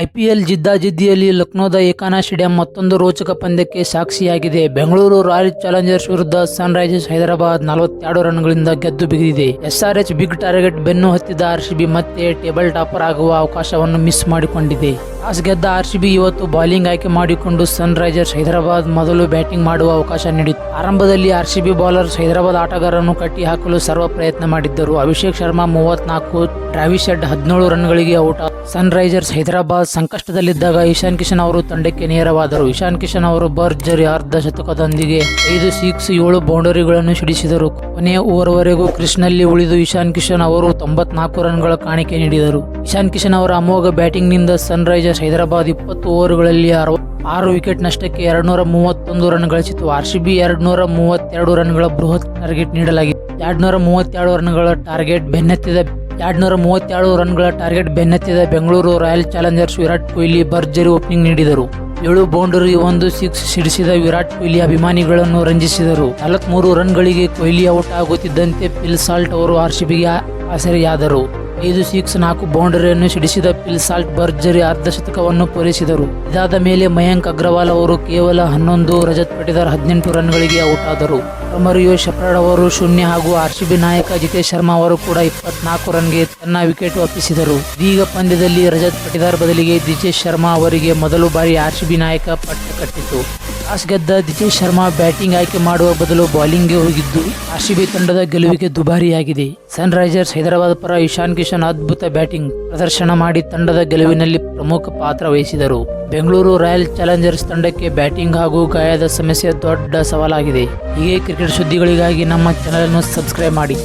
IPL ಜಿದ್ದಾಜಿದ್ದಿಯಲ್ಲಿ ಲಕ್ನೋದ Ekana stadium ಮತ್ತೊಂದು ರೋಚಕ ಪಂದ್ಯಕ್ಕೆ ಸಾಕ್ಷಿಯಾಗಿದೆ. ಬೆಂಗಳೂರು ರಾಯಲ್ ಚಾಲೆಂಜರ್ಸ್ ವಿರುದ್ಧ ಸನ್ರೈಸರ್ಸ್ ಹೈದರಾಬಾದ್ ನಲವತ್ತೆರಡು ರನ್ಗಳಿಂದ ಗೆದ್ದು ಬಿಗಿದಿದೆ. ಎಸ್ಆರ್ಎಚ್ ಬಿಗ್ ಟಾರ್ಗೆಟ್ ಬೆನ್ನು ಹತ್ತಿದ ಆರ್ಸಿಬಿ ಮತ್ತೆ ಟೇಬಲ್ ಟಾಪರ್ ಆಗುವ ಅವಕಾಶವನ್ನು ಮಿಸ್ ಮಾಡಿಕೊಂಡಿದೆ. ಟಾಸ್ ಗೆದ್ದ ಆರ್ಸಿಬಿ ಇವತ್ತು ಬೌಲಿಂಗ್ ಆಯ್ಕೆ ಮಾಡಿಕೊಂಡು ಸನ್ರೈಸರ್ಸ್ ಹೈದರಾಬಾದ್ ಮೊದಲು ಬ್ಯಾಟಿಂಗ್ ಮಾಡುವ ಅವಕಾಶ ನೀಡಿತು ಆರಂಭದಲ್ಲಿ ಆರ್ಸಿಬಿ ಬೌಲರ್ಸ್ ಹೈದರಾಬಾದ್ ಆಟಗಾರರನ್ನು ಕಟ್ಟಿ ಹಾಕಲು ಸರ್ವ ಪ್ರಯತ್ನ ಮಾಡಿದ್ದರು. ಅಭಿಷೇಕ್ ಶರ್ಮಾ ಮೂವತ್ನಾಲ್ಕು ಟ್ರಾವಿಸ್ ಶೆಡ್ ಹದಿನೇಳು ರನ್ಗಳಿಗೆ ಔಟ್ ಸನ್ ರೈಸರ್ಸ್ ಹೈದರಾಬಾದ್ ಸಂಕಷ್ಟದಲ್ಲಿದ್ದಾಗ ಇಶಾನ್ ಕಿಶನ್ ಅವರು ತಂಡಕ್ಕೆ ನೇರವಾದರು. ಇಶಾನ್ ಕಿಶನ್ ಅವರು ಭರ್ಜರಿ ಅರ್ಧ ಶತಕದೊಂದಿಗೆ ಐದು ಸಿಕ್ಸ್ ಏಳು ಬೌಂಡರಿಗಳನ್ನು ಸಿಡಿಸಿದರು. ಕೊನೆಯ ಓವರ್ವರೆಗೂ ಕ್ರಿಸ್ನಲ್ಲಿ ಉಳಿದು ಇಶಾನ್ ಕಿಶನ್ ಅವರು ತೊಂಬತ್ನಾಲ್ಕು ರನ್ಗಳ ಕಾಣಿಕೆ ನೀಡಿದರು. ಇಶಾನ್ ಕಿಶನ್ ಅವರ ಅಮೋಘ ಬ್ಯಾಟಿಂಗ್ನಿಂದ ಸನ್ರೈಸರ್ಸ್ ಹೈದರಾಬಾದ್ ಇಪ್ಪತ್ತು ಓವರ್ಗಳಲ್ಲಿ ಆರು ವಿಕೆಟ್ ನಷ್ಟಕ್ಕೆ ಎರಡ್ನೂರ ಮೂವತ್ತೊಂದು ರನ್ ಗಳಿಸಿತು ಬಿ ಎರಡ್ನೂರ ಮೂವತ್ತೆರಡು ರನ್ಗಳ ಬೃಹತ್ ಟಾರ್ಗೆಟ್ ನೀಡಲಾಗಿದೆ ಎರಡ್ನೂರ ಮೂವತ್ತೆರಡು ರನ್ಗಳ ಟಾರ್ಗೆಟ್ ಬೆನ್ನತ್ತಿದ ಎರಡ್ನೂರ ಮೂವತ್ತೆರಡು ರನ್ಗಳ ಟಾರ್ಗೆಟ್ ಬೆನ್ನತ್ತಿದ ಬೆಂಗಳೂರು ರಾಯಲ್ ಚಾಲೆಂಜರ್ಸ್ ವಿರಾಟ್ ಕೊಹ್ಲಿ ಭರ್ಜರಿ ಓಪನಿಂಗ್ ನೀಡಿದರು. ಏಳು ಬೌಂಡರಿ, ಒಂದು ಸಿಕ್ಸ್ ಸಿಡಿಸಿದ ವಿರಾಟ್ ಕೊಹ್ಲಿ ಅಭಿಮಾನಿಗಳನ್ನು ರಂಜಿಸಿದರು. ನಲವತ್ಮೂರು ರನ್ಗಳಿಗೆ ಕೊಹ್ಲಿ ಔಟ್ ಆಗುತ್ತಿದ್ದಂತೆ ಫಿಲ್ ಸಾಲ್ಟ್ ಅವರು ಆರ್ಸಿಬಿಗೆ ಆಸರೆಯಾದರು. ಐದು ಸಿಕ್ಸ್ ನಾಲ್ಕು ಬೌಂಡರಿಯನ್ನು ಸಿಡಿಸಿದ ಪಿಲ್ಸಾಲ್ಟ್ ಭರ್ಜರಿ ಅರ್ಧ ಶತಕವನ್ನು ಪೂರೈಸಿದರು. ಇದಾದ ಮೇಲೆ ಮಯಾಂಕ್ ಅಗ್ರವಾಲ್ ಅವರು ಕೇವಲ ಹನ್ನೊಂದು ರಜತ್ ಪಟಿದಾರ್ ಹದಿನೆಂಟು ರನ್ಗಳಿಗೆ ಔಟ್ ಆದರು. ರೊಮರಿಯೋ ಶೆಫರ್ಡ್ ಅವರು ಶೂನ್ಯ ಹಾಗೂ ಆರ್ಸಿಬಿ ನಾಯಕ ಜಿತೇಶ್ ಶರ್ಮಾ ಅವರು ಕೂಡ ಇಪ್ಪತ್ನಾಲ್ಕು ರನ್ಗೆ ತನ್ನ ವಿಕೆಟ್ ಒಪ್ಪಿಸಿದರು. ಇದೀಗ ಪಂದ್ಯದಲ್ಲಿ ರಜತ್ ಪಟಿದಾರ್ ಬದಲಿಗೆ ದಿಜೇಶ್ ಶರ್ಮಾ ಅವರಿಗೆ ಮೊದಲು ಬಾರಿ ಆರ್ಸಿಬಿ ನಾಯಕ ಪಟ್ಟ ಕಟ್ಟಿತು. ಟಾಸ್ ಗೆದ್ದ ದಿಜೇಶ್ ಶರ್ಮಾ ಬ್ಯಾಟಿಂಗ್ ಆಯ್ಕೆ ಮಾಡುವ ಬದಲು ಬೌಲಿಂಗ್ಗೆ ಹೋಗಿದ್ದು, ಆರ್ಸಿಬಿ ತಂಡದ ಗೆಲುವಿಗೆ ದುಬಾರಿಯಾಗಿದೆ. ಸನ್ ರೈಸರ್ಸ್ ಹೈದರಾಬಾದ್ ಪರ ಇಶಾನ್ ಕಿಶನ್ ಅದ್ಭುತ ಬ್ಯಾಟಿಂಗ್ ಪ್ರದರ್ಶನ ಮಾಡಿ ತಂಡದ ಗೆಲುವಿನಲ್ಲಿ ಪ್ರಮುಖ ಪಾತ್ರ ವಹಿಸಿದರು. ಬೆಂಗಳೂರು ರಾಯಲ್ ಚಾಲೆಂಜರ್ಸ್ ತಂಡಕ್ಕೆ ಬ್ಯಾಟಿಂಗ್ ಹಾಗೂ ಗಾಯದ ಸಮಸ್ಯೆ ದೊಡ್ಡ ಸವಾಲಾಗಿದೆ. ಹೀಗೆ ಕ್ರಿಕೆಟ್ ಸುದ್ದಿಗಳಿಗಾಗಿ ನಮ್ಮ ಚಾನೆಲ್ ಅನ್ನು ಸಬ್ಸ್ಕ್ರೈಬ್ ಮಾಡಿ.